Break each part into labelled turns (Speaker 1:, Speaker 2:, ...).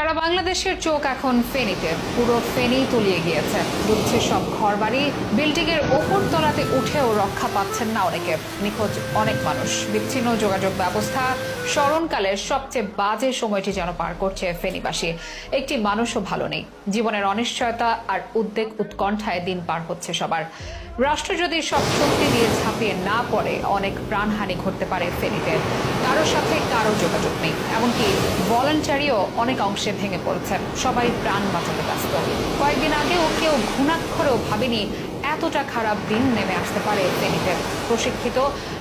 Speaker 1: সারা বাংলাদেশের চোখ এখন ফেনীতে। পুরো ফেনী তলিয়ে গিয়েছে। ডুবছে সব ঘরবাড়ি বিল্ডিং এর ওপর তলাতে উঠেও রক্ষা পাচ্ছেন না অনেকে। নিখোঁজ অনেক মানুষ। বিচ্ছিন্ন যোগাযোগ ব্যবস্থা স্মরণকালের সবচেয়ে বাজে সময়টি যেন পার করছে ফেনীবাসী। একটি মানুষও ভালো নেই। জীবনের অনিশ্চয়তা আর উদ্বেগ উৎকণ্ঠায় দিন পার হচ্ছে সবার। রাষ্ট্র যদি সব শক্তি দিয়ে ঝাঁপিয়ে না পড়ে, অনেক প্রাণহানি ঘটতে পারে ফেনীতে। কারোর সাথে কারও যোগাযোগ নেই। এমনকি ভলেন্টারিও অনেক অংশে ভেঙে পড়েছে। সবাই প্রাণ বাঁচাতে ব্যস্ত। কয়েকদিন আগেও কেউ ঘুণাক্ষরেও ভাবেনি এতটা খারাপ দিন নেমে আসতে পারে ফেনীতে। প্রশিক্ষিত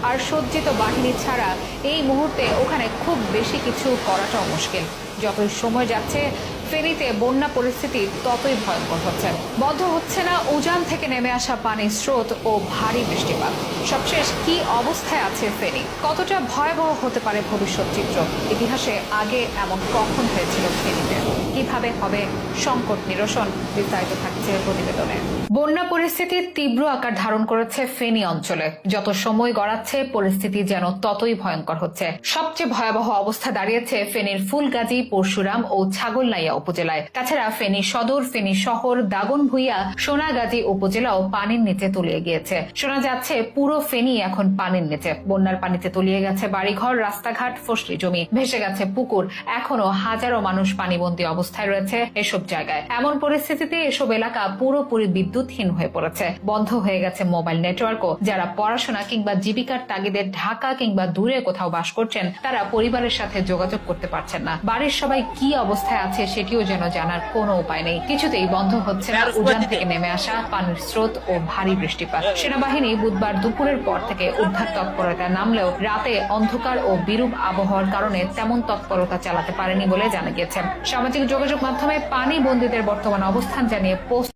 Speaker 1: আর সজ্জিত বাহিনী ছাড়া এই মুহূর্তে ওখানে খুব বেশি কিছু করাটাও মুশকিল। যতই সময় যাচ্ছে, ফেনীতে বন্যা পরিস্থিতি ততই ভয়ঙ্কর হচ্ছে। বন্ধ হচ্ছে না, উজান থেকে নেমে আসা পানির স্রোত ও ভারী বৃষ্টিপাত। সবশেষ, কি অবস্থায় আছে ফেনী? কতটা ভয়াবহ হতে পারে ভবিষ্যৎ চিত্র? ইতিহাসে আগে এমন কখন হয়েছিল ফেনীতে? কীভাবে হবে সংকট নিরসন? বিস্তারিত থাকছে প্রতিবেদনে। বন্যা পরিস্থিতি তীব্র আকার ধারণ করেছে ফেনী অঞ্চলে। যত সময় গড়াচ্ছে, পরিস্থিতি যেন ততই ভয়ঙ্কর হচ্ছে। সবচেয়ে ভয়াবহ অবস্থা দাঁড়িয়েছে ফেনীর ফুলগাজী পরশুরাম ও ছাগলনাইয়া উপজেলায়। তাছাড়া ফেনী সদর, ফেনী শহর, দাগনভূঞা, সোনাগাজী উপজেলাও পানির নিচে তলিয়ে গিয়েছে। শোনা যাচ্ছে পুরো ফেনী এখন পানির নিচে। বন্যার পানিতে তলিয়ে গেছে বাড়িঘর, রাস্তাঘাট, ফসলি জমি। ভেসে গেছে পুকুর। এখনও হাজারো মানুষ পানিবন্দী অবস্থায় রয়েছে এসব জায়গায়। এমন পরিস্থিতিতে এসব এলাকা পুরোপুরি বিদ্যুৎহীন হয়ে পড়েছে। বন্ধ হয়ে গেছে মোবাইল নেটওয়ার্কও। যারা পড়াশোনা কিংবা জীবিকার তাগিদে ঢাকা কিংবা দূরে কোথাও বাস করছেন, তারা পরিবারের সাথে যোগাযোগ করতে পারছেন না। বাড়ির সবাই কি অবস্থায় আছে সেটিও যেন জানার কোনো উপায় নেই। কিছুতেই বন্ধ হচ্ছে না। উজান থেকে নেমে আসা পানির স্রোত ও ভারী বৃষ্টিপাত। সেনাবাহিনী বুধবার দুপুরের পর থেকে উদ্ধার তৎপরতা নামলেও রাতে অন্ধকার ও বিরূপ আবহাওয়ার কারণে তেমন তৎপরতা চালাতে পারেনি বলে জানা গিয়েছে। সামাজিক যোগাযোগ মাধ্যমে পানি বন্দীদের বর্তমান অবস্থান জানিয়ে পোস্ট